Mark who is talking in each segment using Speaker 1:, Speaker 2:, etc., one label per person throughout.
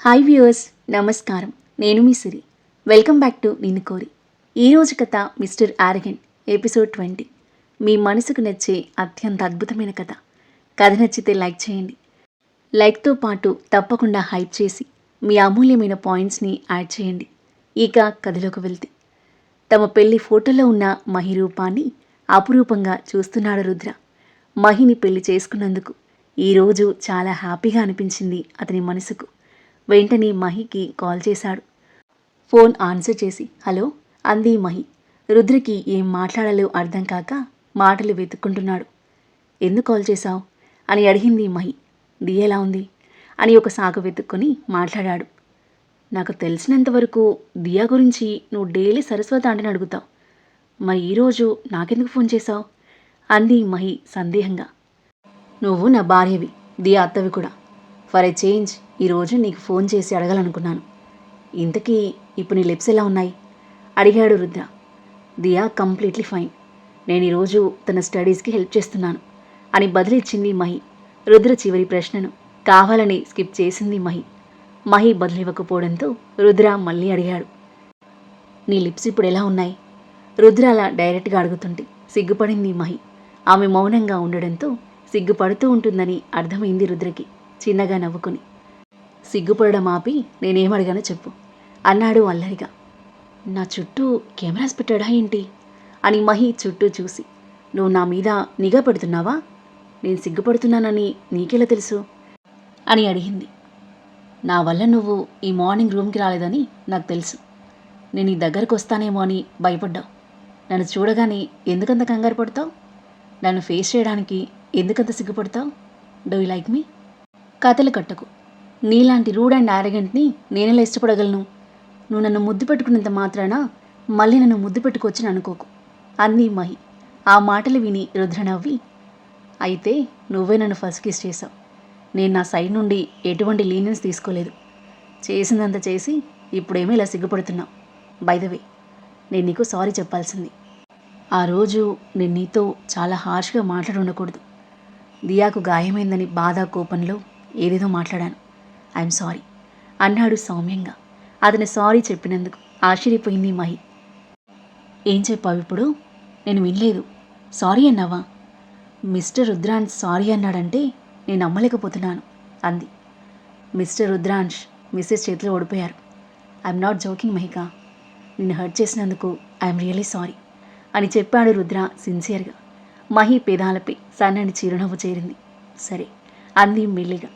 Speaker 1: Hi viewers నమస్కారం. నేను మీ Siri. Welcome back to Ninnu Kori. ఈరోజు కథ మిస్టర్ ఆరగన్ ఎపిసోడ్ ట్వంటీ. మీ మనసుకు నచ్చే అత్యంత అద్భుతమైన కథ. కథ నచ్చితే లైక్ చేయండి. లైక్తో పాటు తప్పకుండా హైప్ చేసి మీ అమూల్యమైన పాయింట్స్ని యాడ్ చేయండి. ఇక కథలోకి వెళ్తే. తమ పెళ్ళి ఫోటోలో ఉన్న మహి రూపాన్ని అపురూపంగా చూస్తున్నాడు రుద్ర. మహిని పెళ్ళి చేసుకున్నందుకు ఈరోజు చాలా హ్యాపీగా అనిపించింది అతని మనసుకు. వెంటనే మహికి కాల్ చేశాడు. ఫోన్ ఆన్సర్ చేసి హలో అంది మహి. రుద్రకి ఏం మాట్లాడాలో అర్థం కాక మాటలు వెతుక్కుంటున్నాడు. ఎందుకు కాల్ చేశావు? అని అడిగింది మహి. ది ఎలా ఉంది? అని ఒక సాగు వెతుక్కొని మాట్లాడాడు. నాకు తెలిసినంతవరకు దియా గురించి నువ్వు డైలీ సరస్వతి అంటని అడుగుతావు. మరి ఈరోజు నాకెందుకు ఫోన్ చేశావు? అంది మహి సందేహంగా. నువ్వు నా భార్యవి దియా అత్తవి కూడా. ఫర్ ఎ చేంజ్ ఈరోజు నీకు ఫోన్ చేసి అడగాలనుకున్నాను. ఇంతకీ ఇప్పుడు నీ లిప్స్ ఎలా ఉన్నాయి? అడిగాడు రుద్ర. దియా కంప్లీట్లీ ఫైన్. నేను ఈరోజు తన స్టడీస్కి హెల్ప్ చేస్తున్నాను అని బదిలిచ్చింది మహి. రుద్ర చివరి ప్రశ్నను కావాలని స్కిప్ చేసింది మహి. మహి బదిలివ్వకపోవడంతో రుద్ర మళ్ళీ అడిగాడు. నీ లిప్స్ ఇప్పుడు ఎలా ఉన్నాయి? రుద్ర అలా డైరెక్ట్గా అడుగుతుంటే సిగ్గుపడింది మహి. ఆమె మౌనంగా ఉండడంతో సిగ్గుపడుతూ ఉంటుందని అర్థమైంది రుద్రకి చిన్నగా నవ్వుకుని. సిగ్గుపడడం ఆపి నేనేమడిగానో చెప్పు అన్నాడు అల్లరిగా. నా చుట్టూ కెమెరాస్ పెట్టాడా ఏంటి? అని మహి చుట్టూ చూసి. నువ్వు నా మీద నిఘా పెడుతున్నావా? నేను సిగ్గుపడుతున్నానని నీకెలా తెలుసు? అని అడిగింది. నా వల్ల నువ్వు ఈ మార్నింగ్ రూమ్కి రాలేదని నాకు తెలుసు. నేను నీ దగ్గరకు వస్తానేమో అని భయపడ్డావు. నన్ను చూడగానే ఎందుకంత కంగారు పడతావు? నన్ను ఫేస్ చేయడానికి ఎందుకంత సిగ్గుపడతావు? Do you like me? కథలు కట్టకు. నీలాంటి రూడ్ అండ్ ఆరగెంట్ని నేనెలా ఇష్టపడగలను? నువ్వు నన్ను ముద్దు పెట్టుకున్నంత మాత్రాన మళ్ళీ నన్ను ముద్దు పెట్టుకోవచ్చని అనుకోకు. అంది మహి. ఆ మాటలు విని రుద్ర నవ్వి. అయితే నువ్వే నన్ను ఫస్ట్ కిస్ చేసావు నేను నా సైడ్ నుండి ఎటువంటి లీనియన్స్ తీసుకోలేదు. చేసిందంత చేసి ఇప్పుడేమో ఇలా సిగ్గుపడుతున్నావు. బైదవే నేను నీకు సారీ చెప్పాల్సింది. ఆ రోజు నేను నీతో చాలా హార్ష్గా మాట్లాడుండకూడదు. దియాకు గాయమైందని బాధ కోపంలో ఏదేదో మాట్లాడాను. ఐఎమ్ సారీ అన్నాడు సౌమ్యంగా. అతను సారీ చెప్పినందుకు ఆశ్చర్యపోయింది మహి. ఏం చెప్పావు ఇప్పుడు? నేను వినలేదు. సారీ అన్నావా? మిస్టర్ రుద్రాంశ్ సారీ అన్నాడంటే నేను నమ్మలేకపోతున్నాను అంది. మిస్టర్ రుద్రాంశ్ మిస్సెస్ చేతిలో ఓడిపోయారు. I'm not joking Mahika. నిన్ను హర్ట్ చేసినందుకు ఐఎమ్ రియలీ సారీ అని చెప్పాడు రుద్ర సిన్సియర్గా. మహి పెదాలపై సన్నని చిరునవ్వు చేరింది. సరే అంది మెల్లిగా.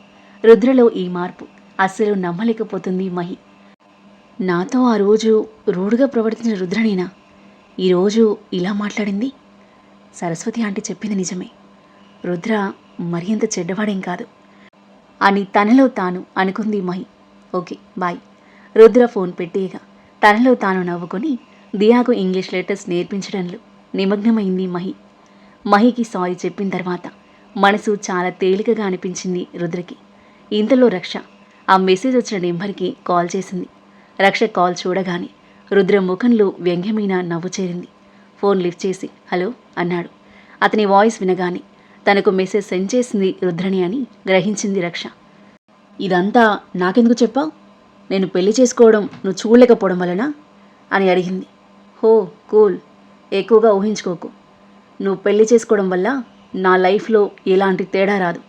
Speaker 1: రుద్రలో ఈ మార్పు. అస్సలు నమ్మలేకపోతుంది మహి. నాతో ఆ రోజు రూడ్గా ప్రవర్తించిన రుద్రనేనా? ఈరోజు ఇలా మాట్లాడింది? సరస్వతి ఆంటీ చెప్పింది నిజమే. రుద్ర మరింత చెడ్డవాడేం కాదు. అని తనలో తాను అనుకుంది Mahi. Okay bye. Rudra phone పెట్టేయగా తనలో తాను నవ్వుకొని దియాకు ఇంగ్లీష్ లెటర్స్ నేర్పించడంలో నిమగ్నమైంది మహి. మహికి సారీ చెప్పిన తర్వాత మనసు చాలా తేలికగా అనిపించింది రుద్రకి. ఇంతలో రక్ష ఆ మెసేజ్ వచ్చిన నెంబర్కి కాల్ చేసింది. రక్ష కాల్ చూడగానే రుద్ర ముఖంలో వ్యంగ్యమైన నవ్వు చేరింది. ఫోన్ లిఫ్ట్ చేసి హలో అన్నాడు. అతని వాయిస్ వినగానే తనకు మెసేజ్ సెండ్ చేసింది రుద్రని అని గ్రహించింది రక్ష. ఇదంతా నాకెందుకు చెప్పావు? నేను పెళ్ళి చేసుకోవడం నువ్వు చూడలేకపోవడం వలన? అని అడిగింది. హో కూల్. ఎక్కువగా ఊహించుకోకు. నువ్వు పెళ్ళి చేసుకోవడం వల్ల నా లైఫ్లో ఎలాంటి తేడా రాదు.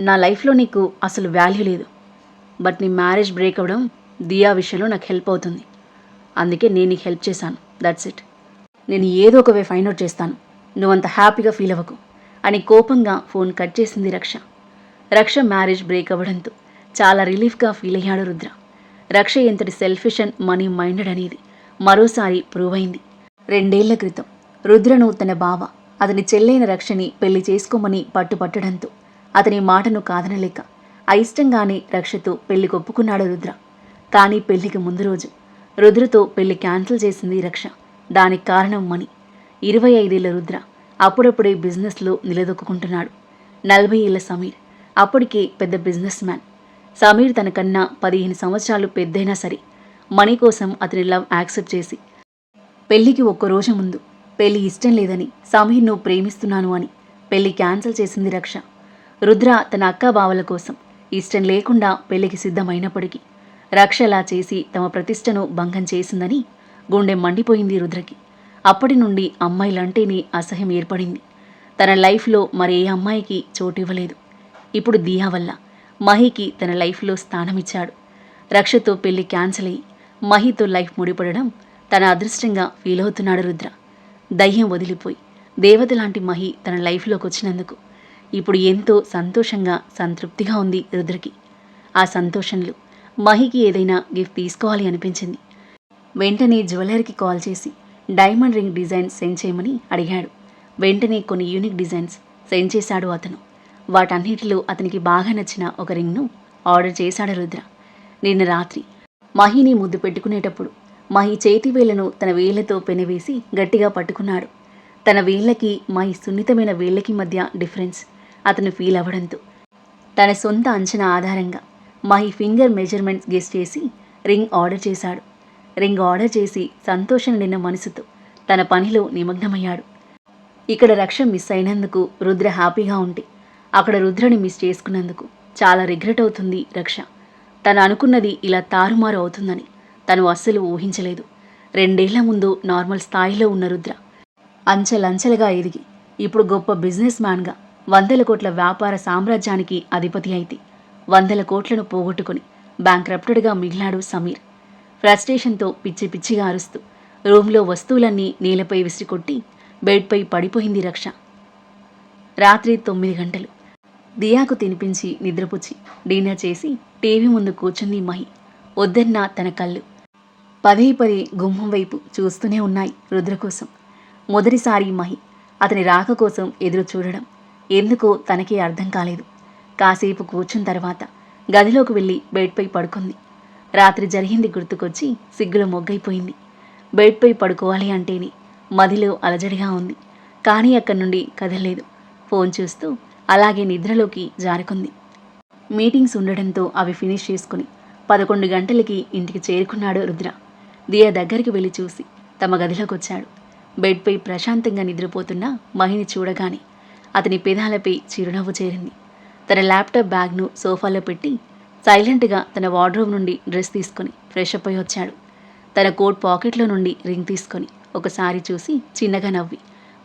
Speaker 1: నా లైఫ్లో నీకు అసలు వాల్యూ లేదు. బట్ నీ మ్యారేజ్ బ్రేక్ అవ్వడం దియా విషయంలో నాకు హెల్ప్ అవుతుంది. అందుకే నేను నీకు హెల్ప్ చేశాను. దట్స్ ఇట్ నేను ఏదో ఒక వే ఫైండ్ అవుట్ చేస్తాను. అంత హ్యాపీగా ఫీల్ అవ్వకు. అని కోపంగా ఫోన్ కట్ చేసింది రక్ష. రక్ష మ్యారేజ్ బ్రేక్ అవ్వడంతో చాలా రిలీఫ్గా ఫీల్ అయ్యాడు రుద్ర. రక్ష ఎంతటి సెల్ఫిష్ అండ్ మనీ మైండెడ్ అనేది మరోసారి ప్రూవ్ అయింది. రెండేళ్ళ క్రితం రుద్రను తన బావ అతని చెల్లైన రక్షని పెళ్ళి చేసుకోమని పట్టుపట్టడంతో అతని మాటను కాదనలేక అయిష్టంగానే రక్షతో పెళ్ళి ఒప్పుకున్నాడు రుద్ర. కానీ పెళ్ళికి ముందు రోజు రుద్రతో పెళ్ళి క్యాన్సిల్ చేసింది రక్ష. దానికి కారణం మణి. ఇరవై ఐదేళ్ళ రుద్ర అప్పుడప్పుడే బిజినెస్లో నిలదొక్కుంటున్నాడు నలభై ఏళ్ళ సమీర్ అప్పటికే పెద్ద బిజినెస్ మ్యాన్. సమీర్ తనకన్నా పదిహేను సంవత్సరాలు పెద్దైనా సరే మణి కోసం అతని లవ్ యాక్సెప్ట్ చేసి పెళ్ళికి ఒక్క రోజు ముందు పెళ్ళి ఇష్టం లేదని సమీర్ను ప్రేమిస్తున్నాను అని పెళ్ళి క్యాన్సిల్ చేసింది రక్ష. రుద్ర తన అక్క బావల కోసం ఇష్టం లేకుండా పెళ్ళికి సిద్ధమైనప్పటికీ రక్షలా చేసి తమ ప్రతిష్టను భంగం చేసిందని గుండె మండిపోయింది రుద్రకి. అప్పటి నుండి అమ్మాయిలంటేనే అసహ్యం ఏర్పడింది. తన లైఫ్లో మరే అమ్మాయికి చోటు ఇవ్వలేదు ఇప్పుడు దియా వల్ల మహికి తన లైఫ్లో స్థానమిచ్చాడు. రక్షతో పెళ్ళి క్యాన్సిల్ అయ్యి మహితో లైఫ్ ముడిపడడం తన అదృష్టంగా ఫీల్ అవుతున్నాడు రుద్ర. దయ్యం వదిలిపోయి దేవత లాంటి మహి తన లైఫ్లోకి వచ్చినందుకు ఇప్పుడు ఎంతో సంతోషంగా సంతృప్తిగా ఉంది రుద్రకి. ఆ సంతోషంలో మహికి ఏదైనా గిఫ్ట్ తీసుకోవాలి అనిపించింది. వెంటనే జ్యువెలర్కి కాల్ చేసి డైమండ్ రింగ్ డిజైన్ సెండ్ చేయమని అడిగాడు. వెంటనే కొన్ని యూనిక్ డిజైన్స్ సెండ్ చేశాడు అతను. వాటన్నిటిలో అతనికి బాగా నచ్చిన ఒక రింగ్ను ఆర్డర్ చేశాడు రుద్ర. నిన్న రాత్రి మహిని ముద్దు పెట్టుకునేటప్పుడు మహి చేతి వేళ్ళను తన వేళ్ళతో పెనవేసి గట్టిగా పట్టుకున్నాడు. తన వేళ్ళకి మహి సున్నితమైన వేళ్ళకి మధ్య డిఫరెన్స్ అతను ఫీల్ అవ్వడంతో తన సొంత అంచనా ఆధారంగా మహి ఫింగర్ మెజర్మెంట్స్ గెస్ చేసి రింగ్ ఆర్డర్ చేశాడు. రింగ్ ఆర్డర్ చేసి సంతోషం నిన్న మనసుతో తన పనిలో నిమగ్నమయ్యాడు. ఇక్కడ రక్ష మిస్ అయినందుకు రుద్ర హ్యాపీగా ఉంటే అక్కడ రుద్రని మిస్ చేసుకున్నందుకు చాలా రిగ్రెట్ అవుతుంది రక్ష. తను అనుకున్నది ఇలా తారుమారు అవుతుందని తను అస్సలు ఊహించలేదు. రెండేళ్ళ ముందు నార్మల్ స్థాయిలో ఉన్న రుద్ర అంచెలంచెలుగా ఎదిగి ఇప్పుడు గొప్ప బిజినెస్ మ్యాన్గా వందల కోట్ల వ్యాపార సామ్రాజ్యానికి అధిపతి అయితే వందల కోట్లను పోగొట్టుకుని బ్యాంక్రప్టెడ్గా మిగిలాడు సమీర్. ఫ్రస్ట్రేషన్తో పిచ్చి పిచ్చిగా అరుస్తూ రూమ్లో వస్తువులన్నీ నేలపై విసిరికొట్టి బెడ్పై పడిపోయింది రక్ష. రాత్రి తొమ్మిది గంటలు దియాకు తినిపించి నిద్రపుచ్చి డిన్నర్ చేసి టీవీ ముందు కూర్చుంది మహి. వద్దన్నా తన కళ్ళు పదే పదే గుమ్మం వైపు చూస్తూనే ఉన్నాయి రుద్ర కోసం మొదటిసారి మహి అతని రాక కోసం ఎదురు చూడడం ఎందుకో తనకే అర్థం కాలేదు. కాసేపు కూర్చున్న తర్వాత గదిలోకి వెళ్ళి బెడ్పై పడుకుంది. రాత్రి జరిగింది గుర్తుకొచ్చి సిగ్గులో మొగ్గైపోయింది. బెడ్పై పడుకోవాలి అంటేనే మదిలో అలజడిగా ఉంది. కానీ అక్కడి నుండి కదలలేదు. ఫోన్ చూస్తూ అలాగే నిద్రలోకి జారుకుంది. మీటింగ్స్ ఉండడంతో అవి ఫినిష్ చేసుకుని పదకొండు గంటలకి ఇంటికి చేరుకున్నాడు రుద్ర. దియా దగ్గరికి వెళ్ళి చూసి తమ గదిలోకి వచ్చాడు బెడ్పై ప్రశాంతంగా నిద్రపోతున్న మహిని చూడగానే అతని పెదాలపై చిరునవ్వు చేరింది. తన ల్యాప్టాప్ బ్యాగ్ను సోఫాలో పెట్టి సైలెంట్గా తన వార్డ్రోబ్ నుండి డ్రెస్ తీసుకొని ఫ్రెష్ అప్ అయి వచ్చాడు. తన కోట్ పాకెట్లో నుండి రింగ్ తీసుకొని ఒకసారి చూసి చిన్నగా నవ్వి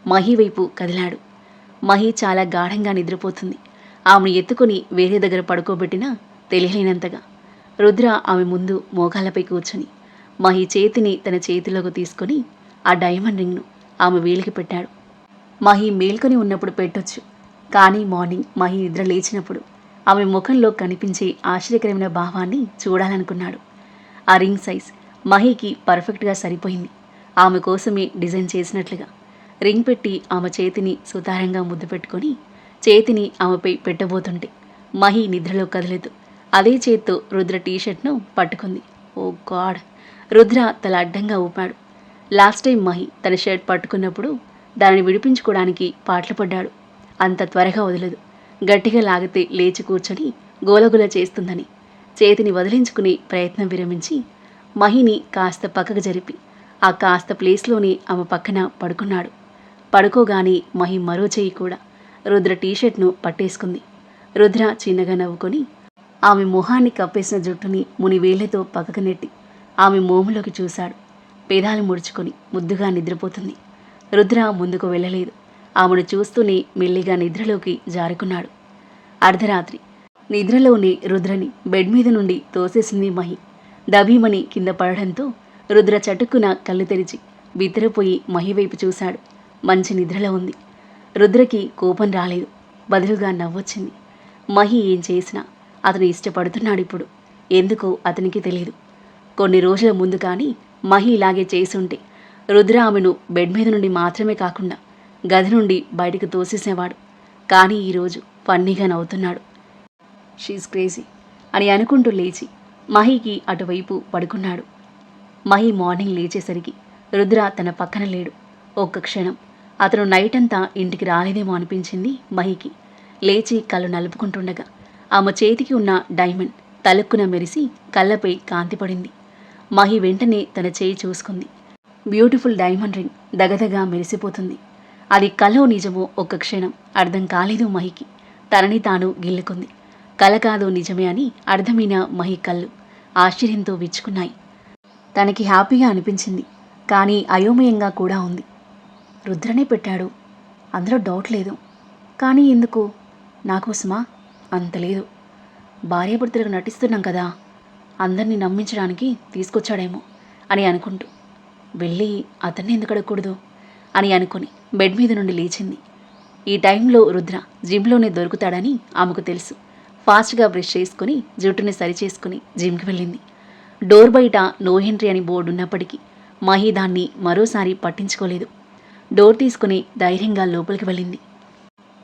Speaker 1: మహి వైపు కదిలాడు. మహి చాలా గాఢంగా నిద్రపోతుంది. ఆమెను ఎత్తుకొని వేరే దగ్గర పడుకోబెట్టినా తెలియలేనంతగా. రుద్ర ఆమె ముందు మోకాళ్ళపై కూర్చొని మహి చేతిని తన చేతిలోకి తీసుకొని ఆ డైమండ్ రింగ్ను ఆమె వేలికి పెట్టాడు. మహి మేల్కొని ఉన్నప్పుడు పెట్టొచ్చు. కానీ మార్నింగ్ మహి నిద్ర లేచినప్పుడు ఆమె ముఖంలో కనిపించే ఆశ్చర్యకరమైన భావాన్ని చూడాలనుకున్నాడు. ఆ రింగ్ సైజ్ మహికి పర్ఫెక్ట్గా సరిపోయింది. ఆమె కోసమే డిజైన్ చేసినట్లుగా రింగ్ పెట్టి ఆమె చేతిని సుతారంగా ముద్దు పెట్టుకొని చేతిని ఆమెపై పెట్టబోతుంటే మహి నిద్రలో కదలేదు. అదే చేత్తో రుద్ర టీషర్ట్ను పట్టుకుంది. ఓ గాడ్! రుద్ర తల అడ్డంగా ఊపాడు. లాస్ట్ టైం మహి తన షర్ట్ పట్టుకున్నప్పుడు దానిని విడిపించుకోవడానికి పాటలు పడ్డాడు. అంత త్వరగా వదలదు. గట్టిగా లాగితే లేచి కూర్చొని గోలగుల చేస్తుందని చేతిని వదిలించుకునే ప్రయత్నం విరమించి మహిని కాస్త పక్కకు జరిపి ఆ కాస్త ప్లేస్లోనే ఆమె పక్కన పడుకున్నాడు. పడుకోగానే మహి మరో చేయి కూడా రుద్ర టీషర్ట్ను పట్టేసుకుంది. రుద్ర చిన్నగా నవ్వుకొని ఆమె మొహాన్ని కప్పేసిన జుట్టుని మునివేళ్ళతో పక్కకు నెట్టి ఆమె మోములోకి చూశాడు. పేదాలు ముడుచుకొని ముద్దుగా నిద్రపోతుంది. రుద్ర ముందుకు వెళ్ళలేదు. ఆమెను చూస్తూనే మెల్లిగా నిద్రలోకి జారుకున్నాడు. అర్ధరాత్రి. నిద్రలోనే రుద్రని బెడ్ మీద నుండి తోసేసింది మహి. దభీమని కింద పడడంతో రుద్ర చటుక్కున కళ్ళు తెరిచి బిత్తరపోయి మహి వైపు చూశాడు. మంచి నిద్రలో ఉంది. రుద్రకి కోపం రాలేదు. బదులుగా నవ్వొచ్చింది. మహి ఏం చేసినా అతను ఇష్టపడుతున్నాడు ఇప్పుడు. ఎందుకో అతనికి తెలియదు కొన్ని రోజుల ముందు కానీ మహి ఇలాగే చేసుంటే రుద్ర ఆమెను బెడ్ మీద నుండి మాత్రమే కాకుండా గది నుండి బయటకు తోసేసేవాడు. కానీ ఈరోజు ఫన్నీగా నవ్వుతున్నాడు. షీస్ క్రేజీ అని అనుకుంటూ లేచి మహికి అటువైపు పడుకున్నాడు. మహి మార్నింగ్ లేచేసరికి రుద్ర తన పక్కన లేడు. ఒక్క క్షణం. అతను నైట్ అంతా ఇంటికి రాలేదేమో అనిపించింది మహికి. లేచి కళ్ళు నలుపుకుంటుండగా ఆమె చేతికి ఉన్న డైమండ్ తలుక్కున మెరిసి కళ్ళపై కాంతి పడింది మహి వెంటనే తన చేయి చూసుకుంది. బ్యూటిఫుల్ డైమండ్ రింగ్ దగదగా మెరిసిపోతుంది. అది కలో నిజమో ఒక్క క్షణం అర్థం కాలేదు మహికి. తనని తాను గిల్లుకుంది. కల కాదో నిజమే అని అర్థమైన మహి కళ్ళు ఆశ్చర్యంతో విచ్చుకున్నాయి. తనకి హ్యాపీగా అనిపించింది. కానీ అయోమయంగా కూడా ఉంది. రుద్రనే పెట్టాడు. అందులో డౌట్ లేదు. కానీ ఎందుకు? నాకోసమా అంత లేదు. భార్యాభర్తలకు నటిస్తున్నాం కదా. అందరినీ నమ్మించడానికి తీసుకొచ్చాడేమో అని అనుకుంటూ వెళ్ళి అతన్ని ఎందుకు అడగకూడదు? అని అనుకుని బెడ్ మీద నుండి లేచింది. ఈ టైంలో రుద్ర జిమ్లోనే దొరుకుతాడని ఆమెకు తెలుసు. ఫాస్ట్గా బ్రష్ చేసుకుని జుట్టుని సరిచేసుకుని జిమ్కి వెళ్ళింది. డోర్ బయట నో ఎంట్రీ అని బోర్డు ఉన్నప్పటికీ మహి దాన్ని మరోసారి పట్టించుకోలేదు. డోర్ తీసుకుని ధైర్యంగా లోపలికి వెళ్ళింది.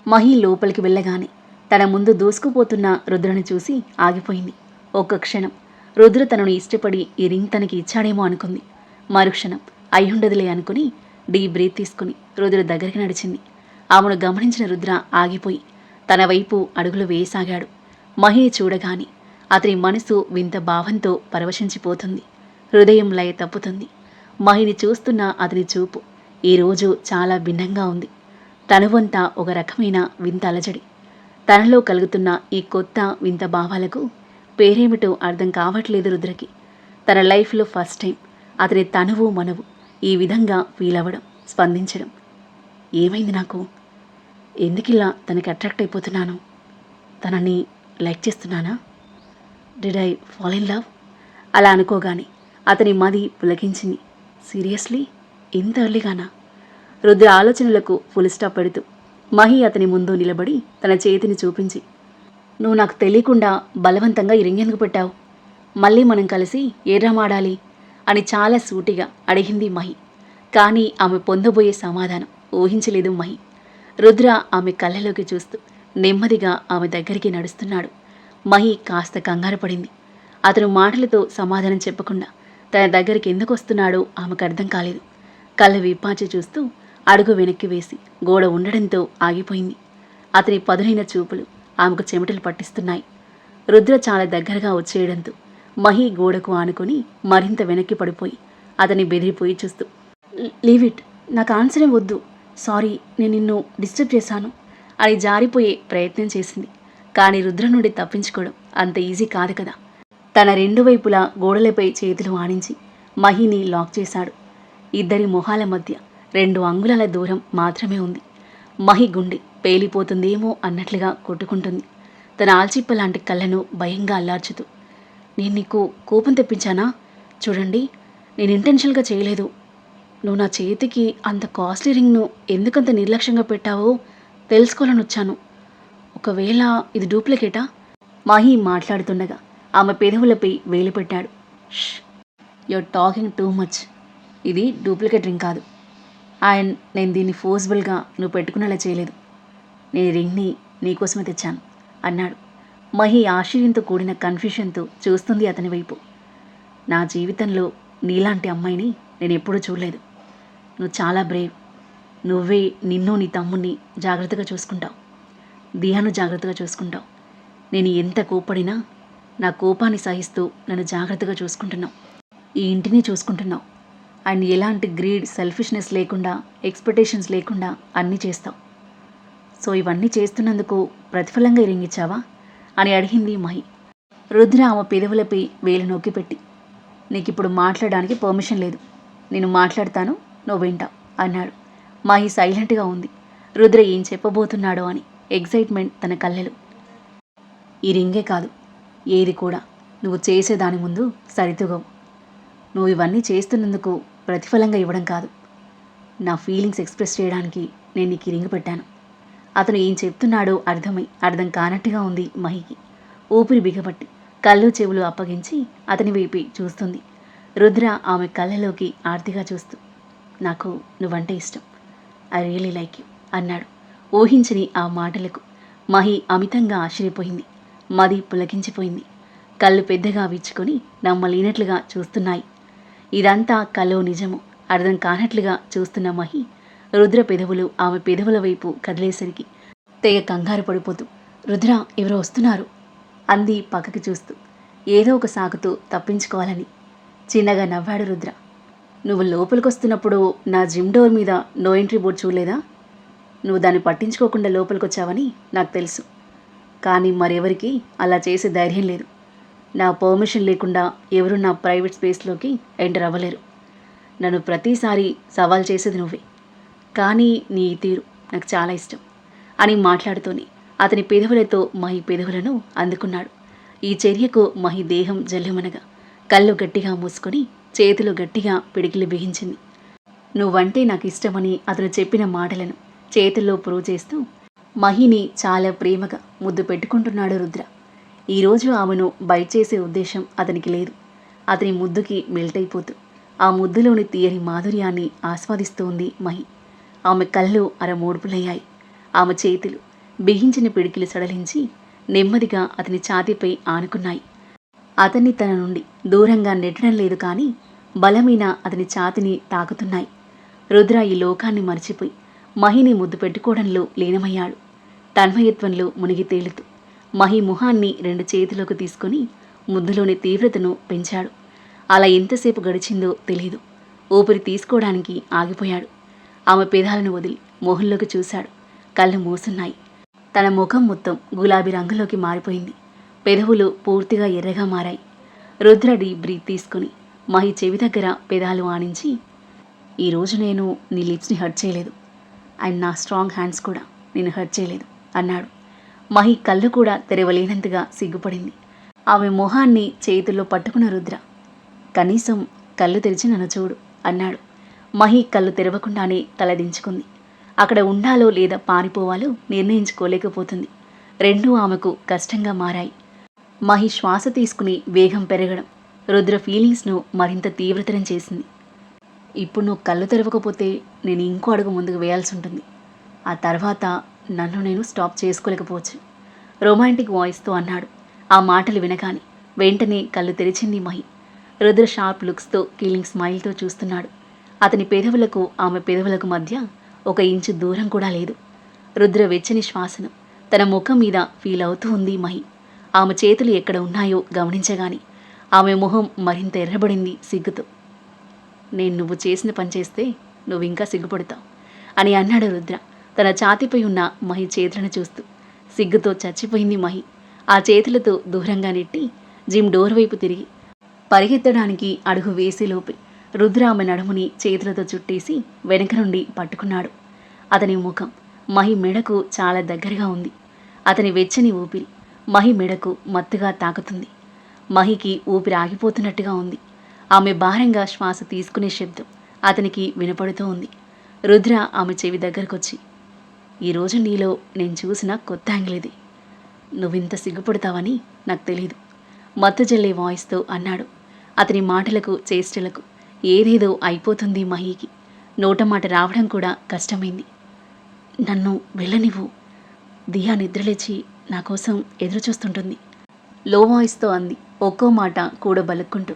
Speaker 1: మహి లోపలికి వెళ్ళగానే తన ముందు దూసుకుపోతున్న రుద్రను చూసి ఆగిపోయింది. ఒక్క క్షణం. రుద్ర తనను ఇష్టపడి ఈ రింగ్ తనకి ఇచ్చాడేమో అనుకుంది. మరుక్షణం అయ్యుండదులే అనుకుని డీప్ బ్రీత్ తీసుకుని రుద్ర దగ్గరికి నడిచింది. ఆమెను గమనించిన రుద్ర ఆగిపోయి తన వైపు అడుగులు వేయసాగాడు. మహిని చూడగాని అతని మనసు వింత భావంతో పరవశించిపోతుంది. హృదయం లయ తప్పుతుంది. మహిని చూస్తున్న అతని చూపు ఈరోజు చాలా భిన్నంగా ఉంది. తనువంతా ఒక రకమైన వింత అలజడి. తనలో కలుగుతున్న ఈ కొత్త వింత భావాలకు పేరేమిటో అర్థం కావట్లేదు రుద్రకి. తన లైఫ్లో ఫస్ట్ టైం అతని తనువు మనవు ఈ విధంగా ఫీల్ అవ్వడం స్పందించడం. ఏమైంది నాకు? ఎందుకిలా తనకి అట్రాక్ట్ అయిపోతున్నాను? తనని లైక్ చేస్తున్నానా? Did I fall in love? అలా అనుకోగానే అతని మది పులకించింది. సీరియస్లీ? ఇంత ఎర్లీగానా? రుద్ర ఆలోచనలకు ఫుల్ స్టాప్ పెడుతూ మహి అతని ముందు నిలబడి తన చేతిని చూపించి నువ్వు నాకు తెలియకుండా బలవంతంగా ఈ పెట్టావు? మళ్ళీ మనం కలిసి ఏ డ్రామా ఆడాలి? అని చాలా సూటిగా అడిగింది మహి. కానీ ఆమె పొందబోయే సమాధానం ఊహించలేదు మహి. రుద్ర ఆమె కళ్ళలోకి చూస్తూ నెమ్మదిగా ఆమె దగ్గరికి నడుస్తున్నాడు. మహి కాస్త కంగారు పడింది. అతను మాటలతో సమాధానం చెప్పకుండా తన దగ్గరికి ఎందుకు వస్తున్నాడో ఆమెకు అర్థం కాలేదు. కళ్ళు విప్పాచి చూస్తూ అడుగు వెనక్కి వేసి గోడ ఉండడంతో ఆగిపోయింది. అతని పదునైన చూపులు ఆమెకు చెమటలు పట్టిస్తున్నాయి. రుద్ర చాలా దగ్గరగా వచ్చేయడంతో మహి గోడకు ఆనుకొని మరింత వెనక్కి పడిపోయి అతని బెదిరిపోయి చూస్తూ లీవ్ ఇట్. నాకు ఆన్సరే వద్దు. సారీ నేను నిన్ను డిస్టర్బ్ చేశాను అని జారిపోయే ప్రయత్నం చేసింది. కానీ రుద్ర నుండి తప్పించుకోవడం అంత ఈజీ కాదు కదా. తన రెండు వైపులా గోడలపై చేతులు ఆడించి మహిని లాక్ చేశాడు. ఇద్దరి మొహాల మధ్య రెండు అంగుళాల దూరం మాత్రమే ఉంది. మహి గుండె పేలిపోతుందేమో అన్నట్లుగా కొట్టుకుంటుంది. తన ఆల్చిప్ప లాంటి కళ్ళను భయంగా అల్లార్చుతూ నేను నీకు కోపం తెప్పించానా? చూడండి నేను ఇంటెన్షన్గా చేయలేదు. నువ్వు నా చేతికి అంత కాస్ట్లీ రింగ్ను ఎందుకంత నిర్లక్ష్యంగా పెట్టావో తెలుసుకోవాలని వచ్చాను. ఒకవేళ ఇది డూప్లికేటా మాహి మాట్లాడుతుండగా ఆమె పెదవులపై వేలు పెట్టాడు. యువర్ టాకింగ్ టూ మచ్ ఇది డూప్లికేట్ రింగ్ కాదు. అండ్ నేను దీన్ని ఫోర్స్బుల్గా నువ్వు పెట్టుకునేలా చేయలేదు. నేను రింగ్ని నీకోసమే తెచ్చాను అన్నాడు. మహి ఆశ్చర్యంతో కూడిన కన్ఫ్యూషన్తో చూస్తుంది అతని వైపు. నా జీవితంలో నీలాంటి అమ్మాయిని నేను ఎప్పుడూ చూడలేదు. నువ్వు చాలా బ్రేవ్ నువ్వే నిన్ను నీ తమ్ముని జాగ్రత్తగా చూసుకుంటావు. దియాను జాగ్రత్తగా చూసుకుంటావు. నేను ఎంత కోపడినా నా కోపాన్ని సహిస్తూ నన్ను జాగ్రత్తగా చూసుకుంటున్నావు. ఈ ఇంటిని చూసుకుంటున్నావు. అండ్ ఎలాంటి గ్రీడ్ సెల్ఫిష్నెస్ లేకుండా ఎక్స్పెక్టేషన్స్ లేకుండా అన్నీ చేస్తావు. సో ఇవన్నీ చేస్తున్నందుకు ప్రతిఫలంగా ఇరింగిచ్చావా అని అడిగింది మహి. రుద్ర ఆమె పెదవులపై వేలు నొక్కిపెట్టి నీకు ఇప్పుడు మాట్లాడడానికి పర్మిషన్ లేదు. నేను మాట్లాడతాను నువ్వు వింటా అన్నాడు. మహి సైలెంట్గా ఉంది. రుద్ర ఏం చెప్పబోతున్నాడో అని ఎగ్జైట్మెంట్ తన కళ్ళెలు. ఈ రింగే కాదు ఏది కూడా. నువ్వు చేసేదాని ముందు సరితూగవు. నువ్వు ఇవన్నీ చేస్తున్నందుకు ప్రతిఫలంగా ఇవ్వడం కాదు. నా ఫీలింగ్స్ ఎక్స్ప్రెస్ చేయడానికి నేను నీకు ఈ రింగ్ పెట్టాను. అతను ఏం చెప్తున్నాడో అర్థమై అర్థం కానట్టుగా ఉంది మహికి. ఊపిరి బిగబట్టి కళ్ళు చెవులు అప్పగించి అతని వైపు చూస్తుంది. రుద్ర ఆమె కళ్ళలోకి ఆర్తిగా చూస్తూ నాకు నువ్వంటే ఇష్టం. ఐ రియలీ లైక్ యూ అన్నాడు. ఊహించని ఆ మాటలకు మహి అమితంగా ఆశ్చర్యపోయింది. మది పులకించిపోయింది. కళ్ళు పెద్దగా విచ్చుకొని నమ్మలేనట్లుగా చూస్తున్నాయి. ఇదంతా కలో నిజము. అర్థం కానట్లుగా చూస్తున్న మహి రుద్ర పెదవులు ఆమె పెదవుల వైపు కదిలేసరికి తెగ కంగారు పడిపోతూ రుద్ర ఎవరో వస్తున్నారు? అంది పక్కకి చూస్తూ. ఏదో ఒక సాకుతో తప్పించుకోవాలని. చిన్నగా నవ్వాడు రుద్ర. నువ్వు లోపలికొస్తున్నప్పుడు నా జిమ్ డోర్ మీద నో ఎంట్రీ బోర్డు చూడలేదా? నువ్వు దాన్ని పట్టించుకోకుండా లోపలికొచ్చావని నాకు తెలుసు. కానీ మరెవరికి అలా చేసే ధైర్యం లేదు. నా పర్మిషన్ లేకుండా ఎవరు నా ప్రైవేట్ స్పేస్లోకి ఎంటర్ అవ్వలేరు. నన్ను ప్రతిసారి సవాల్ చేసేది నువ్వే. కానీ నీ ఈ తీరు నాకు చాలా ఇష్టం అని మాట్లాడుతూనే అతని పెదవులతో మహి పెదవులను అందుకున్నాడు. ఈ చర్యకు మహి దేహం జల్లుమనగా కళ్ళు గట్టిగా మూసుకొని చేతులు గట్టిగా పిడికిలి బిగించింది. నువ్వంటే నాకు ఇష్టమని అతను చెప్పిన మాటలను చేతుల్లో ప్రూవ్ చేస్తూ మహిని చాలా ప్రేమగా ముద్దు పెట్టుకుంటున్నాడు రుద్ర. ఈరోజు ఆమెను బైట్ చేసే ఉద్దేశం అతనికి లేదు. అతని ముద్దుకి మెల్ట్ అయిపోతూ ఆ ముద్దులోని తీయని మాధుర్యాన్ని ఆస్వాదిస్తోంది మహి. ఆమె కళ్ళు అరమూడుపులయ్యాయి. ఆమె చేతులు బిగించిన పిడికిలు సడలించి నెమ్మదిగా అతని ఛాతీపై ఆనుకున్నాయి. అతన్ని తన నుండి దూరంగా నెట్టడం లేదు కానీ బలమైన అతని ఛాతిని తాకుతున్నాయి. రుద్ర ఈ లోకాన్ని మర్చిపోయి మహిని ముద్దు పెట్టుకోవడంలో లీనమయ్యాడు. తన్మయత్వంలో మునిగి తేలుతూ మహి ముఖాన్ని రెండు చేతిలోకి తీసుకొని ముద్దులోని తీవ్రతను పెంచాడు. అలా ఎంతసేపు గడిచిందో తెలియదు ఊపిరి తీసుకోవడానికి ఆగిపోయాడు. ఆమె పెదాలను వదిలి మొహంలోకి చూశాడు. కళ్ళు మూసున్నాయి. తన ముఖం మొత్తం గులాబీ రంగులోకి మారిపోయింది. పెదవులు పూర్తిగా ఎర్రగా మారాయి. రుద్ర డీప్ బ్రీత్ తీసుకుని మహి చెవి దగ్గర పెదాలు ఆనించి ఈరోజు నేను నీ లిప్స్ని హర్ట్ చేయలేదు. అండ్ నా స్ట్రాంగ్ హ్యాండ్స్ కూడా నేను హర్ట్ చేయలేదు అన్నాడు. మహి కళ్ళు కూడా తెరవలేనంతగా సిగ్గుపడింది. ఆమె మొహాన్ని చేతుల్లో పట్టుకున్న రుద్ర కనీసం కళ్ళు తెరిచి నన్ను చూడు అన్నాడు. మహి కళ్ళు తెరవకుండానే తలదించుకుంది అక్కడ ఉండాలో లేదా పారిపోవాలో నిర్ణయించుకోలేకపోతుంది. రెండూ ఆమెకు కష్టంగా మారాయి. మహి శ్వాస తీసుకుని వేగం పెరగడం రుద్ర ఫీలింగ్స్ను మరింత తీవ్రతరం చేసింది. ఇప్పుడు నువ్వు కళ్ళు తెరవకపోతే నేను ఇంకో అడుగు ముందుకు వేయాల్సి ఉంటుంది. ఆ తర్వాత నన్ను నేను స్టాప్ చేసుకోలేకపోవచ్చు. రొమాంటిక్ వాయిస్తో అన్నాడు. ఆ మాటలు వినగానే వెంటనే కళ్ళు తెరిచింది మహి. రుద్ర షార్ప్ లుక్స్తో కీలింగ్ స్మైల్తో చూస్తున్నాడు. అతని పెదవులకు ఆమె పెదవులకు మధ్య ఒక ఇంచు దూరం కూడా లేదు. రుద్ర వెచ్చని శ్వాసను తన ముఖం మీద ఫీల్ అవుతూ ఉంది మహి. ఆమె చేతులు ఎక్కడ ఉన్నాయో గమనించగాని ఆమె మొహం మరింత ఎర్రబడింది సిగ్గుతో. నేను నువ్వు చేసిన పని చేస్తే నువ్వు ఇంకా సిగ్గుపడతావు అని అన్నాడు రుద్ర. తన ఛాతిపై ఉన్న మహి చేతులను చూస్తూ. సిగ్గుతో చచ్చిపోయింది మహి. ఆ చేతులతో దూరంగా నెట్టి జిమ్ డోర్ వైపు తిరిగి పరిగెత్తడానికి అడుగు వేసేలోపే రుద్ర ఆమె నడుముని చేతులతో చుట్టేసి వెనక నుండి పట్టుకున్నాడు. అతని ముఖం మహి మెడకు చాలా దగ్గరగా ఉంది. అతని వెచ్చని ఊపిరి మహి మెడకు మత్తుగా తాకుతుంది. మహికి ఊపిరి ఆగిపోతున్నట్టుగా ఉంది. ఆమె భారంగా శ్వాస తీసుకునే శబ్దం అతనికి వినపడుతూ ఉంది. రుద్ర ఆమె చెవి దగ్గరకొచ్చి ఈరోజు నీలో నేను చూసిన కొత్త యాంగిల్ ఇది. నువ్వింత సిగ్గుపడతావని నాకు తెలీదు మత్తు జల్లే వాయిస్తో అన్నాడు అతని మాటలకు చేష్టలకు. ఏదేదో అయిపోతుంది మహీకి. నోటమాట రావడం కూడా కష్టమైంది. నన్ను వెళ్ళనివ్వు. దియా నిద్రలేచి నా కోసం ఎదురు చూస్తుంటుంది లో వాయిస్తో అంది. ఒక్కో మాట కూడా బలుక్కుంటూ.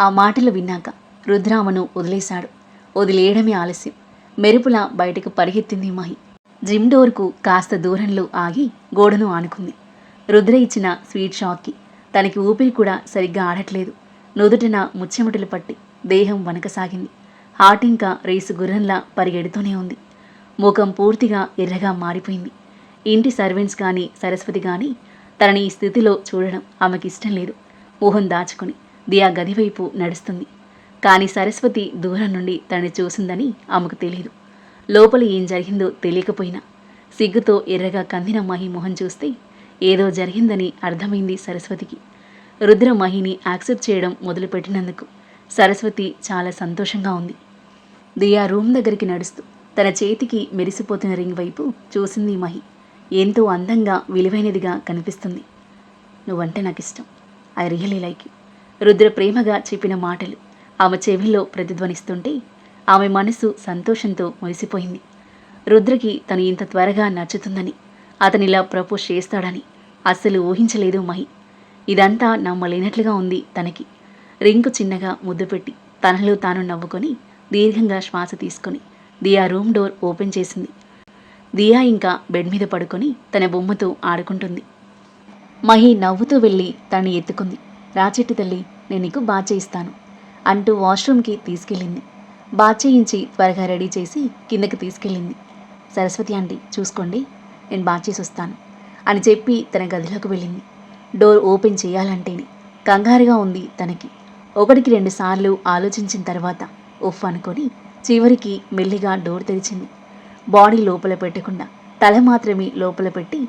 Speaker 1: ఆ మాటలు విన్నాక రుద్రామను వదిలేశాడు. వదిలేయడమే ఆలస్యం. మెరుపులా బయటకు పరిగెత్తింది మహి. జిమ్ డోర్కు కాస్త దూరంలో ఆగి గోడను ఆనుకుంది. రుద్ర ఇచ్చిన స్వీట్ షాక్కి తనకి ఊపిరి కూడా సరిగ్గా ఆడట్లేదు. నుదుటిన ముచ్చెమటలు పట్టి దేహం వనకసాగింది ఆటింకా రేసు గుర్రంలా పరిగెడుతూనే ఉంది. ముఖం పూర్తిగా ఎర్రగా మారిపోయింది. ఇంటి సర్వెంట్స్ కానీ సరస్వతి కానీ తనని ఈ స్థితిలో చూడడం ఆమెకి ఇష్టం లేదు. ఊహం దాచుకుని దియా గదివైపు నడుస్తుంది. కానీ సరస్వతి దూరం నుండి తనని చూసిందని ఆమెకు తెలియదు లోపల ఏం జరిగిందో తెలియకపోయినా సిగ్గుతో ఎర్రగా కందిన మహి మొహం చూస్తే ఏదో జరిగిందని అర్థమైంది సరస్వతికి. రుద్ర మహిని యాక్సెప్ట్ చేయడం మొదలుపెట్టినందుకు సరస్వతి చాలా సంతోషంగా ఉంది. దియా రూమ్ దగ్గరికి నడుస్తూ తన చేతికి మెరిసిపోతున్న రింగ్ వైపు చూసింది మహి. ఎంతో అందంగా విలువైనదిగా కనిపిస్తుంది. నువ్వంటే నాకు ఇష్టం I really like you. Rudra ప్రేమగా చెప్పిన మాటలు ఆమె చెవిలో ప్రతిధ్వనిస్తుంటే ఆమె మనసు సంతోషంతో మురిసిపోయింది. రుద్రకి తను ఇంత త్వరగా నచ్చుతుందని అతనిలా ప్రపోజ్ చేస్తాడని అస్సలు ఊహించలేదు మహి. ఇదంతా నమ్మలేనట్లుగా ఉంది తనకి. రింకు చిన్నగా ముద్దు పెట్టి తనలో తాను నవ్వుకొని దీర్ఘంగా శ్వాస తీసుకొని దియా రూమ్ డోర్ ఓపెన్ చేసింది. దియా ఇంకా బెడ్ మీద పడుకొని తన బొమ్మతో ఆడుకుంటుంది. మహి నవ్వుతూ వెళ్ళి తనని ఎత్తుకుంది. రాచెట్టి తల్లి నేను నీకు బాగా చేయిస్తాను అంటూ వాష్రూమ్కి తీసుకెళ్ళింది. బాగా చేయించి త్వరగా రెడీ చేసి కిందకి తీసుకెళ్ళింది. సరస్వతి ఆంటీ చూసుకోండి నేను బాగా చేసి వస్తాను అని చెప్పి తన గదిలోకి వెళ్ళింది. డోర్ ఓపెన్ చేయాలంటేనే కంగారుగా ఉంది తనకి. ఒకటికి రెండు సార్లు ఆలోచించిన తర్వాత ఉఫ్ అనుకొని చివరికి మెల్లిగా డోర్ తెరిచింది. బాడీ లోపల పెట్టకుండా తల మాత్రమే లోపల పెట్టి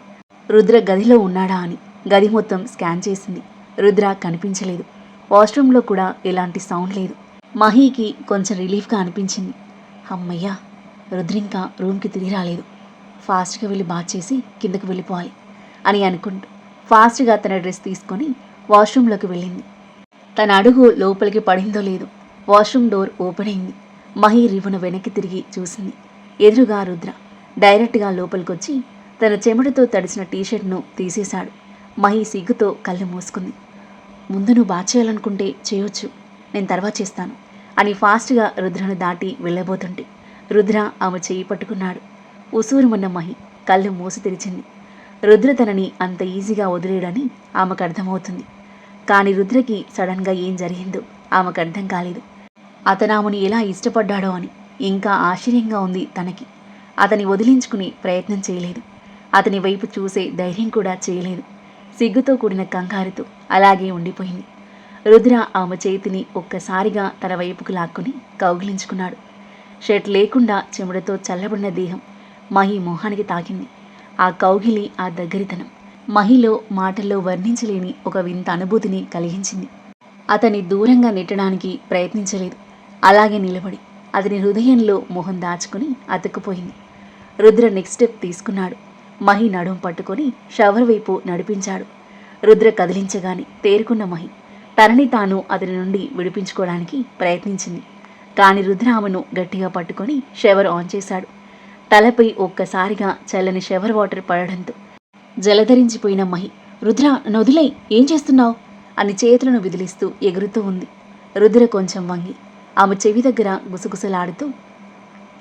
Speaker 1: రుద్ర గదిలో ఉన్నాడా అని గది మొత్తం స్కాన్ చేసింది. రుద్ర కనిపించలేదు. వాష్రూమ్లో కూడా ఎలాంటి సౌండ్ లేదు. మహీకి కొంచెం రిలీఫ్గా అనిపించింది. అమ్మయ్యా రుద్ర ఇంకా రూమ్కి తిరిగి రాలేదు. ఫాస్ట్గా వెళ్ళి బాత్ చేసి కిందకు వెళ్ళిపోవాలి అని అనుకుంటూ ఫాస్ట్గా తన డ్రెస్ తీసుకొని వాష్రూమ్లోకి వెళ్ళింది. తన అడుగు లోపలికి పడిందో లేదో వాష్రూమ్ డోర్ ఓపెన్ అయింది. మహి రివున వెనక్కి తిరిగి చూసింది. ఎదురుగా రుద్ర డైరెక్ట్గా లోపలికొచ్చి తన చెమటతో తడిసిన టీషర్ట్ను తీసేశాడు. మహి సిగ్గుతో కళ్ళు మూసుకుంది. ముందు నువ్వు బాగా చేయాలనుకుంటే చేయొచ్చు. నేను తర్వాత చేస్తాను అని ఫాస్ట్గా రుద్రను దాటి వెళ్ళబోతుంటే రుద్ర ఆమె చేయి పట్టుకున్నాడు. ఉసూరుమన్న మహి కళ్ళు మూసి తెరిచింది. రుద్ర తనని అంత ఈజీగా వదిలేడని ఆమెకు అర్థమవుతుంది. కానీ రుద్రకి సడన్గా ఏం జరిగిందో ఆమెకు అర్థం కాలేదు. అతను ఆమెను ఎలా ఇష్టపడ్డాడో అని ఇంకా ఆశ్చర్యంగా ఉంది తనకి. అతని వదిలించుకుని ప్రయత్నం చేయలేదు. అతని వైపు చూసే ధైర్యం కూడా చేయలేదు. సిగ్గుతో కూడిన కంగారుతో అలాగే ఉండిపోయింది. రుద్ర ఆమె చేతిని ఒక్కసారిగా తన వైపుకు లాక్కుని కౌగిలించుకున్నాడు. షర్ట్ లేకుండా చెముడతో చల్లబడిన దేహం మహి మొహానికి తాకింది. ఆ కౌగిలి ఆ దగ్గరితనం మహిలో మాటల్లో వర్ణించలేని ఒక వింత అనుభూతిని కలిగించింది. అతని దూరంగా నెట్టడానికి ప్రయత్నించలేదు. అలాగే నిలబడి అతని హృదయంలో మొహం దాచుకుని అతుక్కుపోయింది. రుద్ర నెక్స్ట్ స్టెప్ తీసుకున్నాడు. మహి నడుం పట్టుకొని షవర్ వైపు నడిపించాడు. రుద్ర కదిలించగానే తేరుకున్న మహి తనని తాను అతని నుండి విడిపించుకోవడానికి ప్రయత్నించింది. కానీ రుద్ర ఆమెను గట్టిగా పట్టుకొని షవర్ ఆన్ చేశాడు. తలపై ఒక్కసారిగా చల్లని షవర్ వాటర్ పడడంతో జలధరించిపోయిన మహి రుద్ర నొదిలై ఏం చేస్తున్నావు? అని చేతులను విదిలిస్తూ ఎగురుతూ ఉంది. రుద్ర కొంచెం వంగి ఆమె చెవి దగ్గర గుసగుసలాడుతూ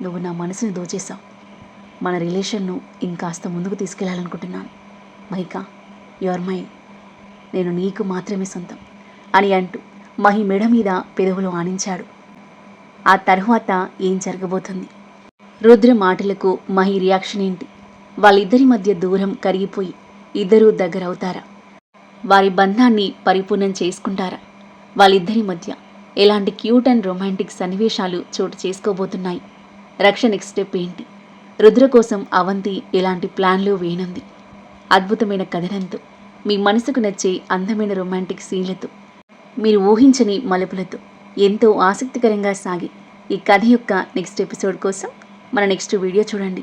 Speaker 1: నువ్వు నా మనసుని దోచేశావు. మన రిలేషన్ను ఇంకాస్త ముందుకు తీసుకెళ్ళాలనుకుంటున్నాను. మహిక యువర్ మై నేను నీకు మాత్రమే సొంతం అని అంటూ మహి మెడ మీద పెదవులు ఆనించాడు. ఆ తర్వాత ఏం జరగబోతుంది? రుద్ర మాటలకు మహి రియాక్షన్ ఏంటి? వాళ్ళిద్దరి మధ్య దూరం కరిగిపోయి ఇద్దరూ దగ్గరవుతారా? వారి బంధాన్ని పరిపూర్ణం చేసుకుంటారా? వాళ్ళిద్దరి మధ్య ఎలాంటి క్యూట్ అండ్ రొమాంటిక్ సన్నివేశాలు చోటు చేసుకోబోతున్నాయి? రక్ష నెక్స్ట్ స్టెప్ ఏంటి? రుద్ర కోసం అవంతి ఎలాంటి ప్లాన్లు వేయనుంది అద్భుతమైన కథనంతో మీ మనసుకు నచ్చే అందమైన రొమాంటిక్ సీన్లతో మీరు ఊహించని మలుపులతో ఎంతో ఆసక్తికరంగా సాగి ఈ కథ యొక్క నెక్స్ట్ ఎపిసోడ్ కోసం మన నెక్స్ట్ వీడియో చూడండి.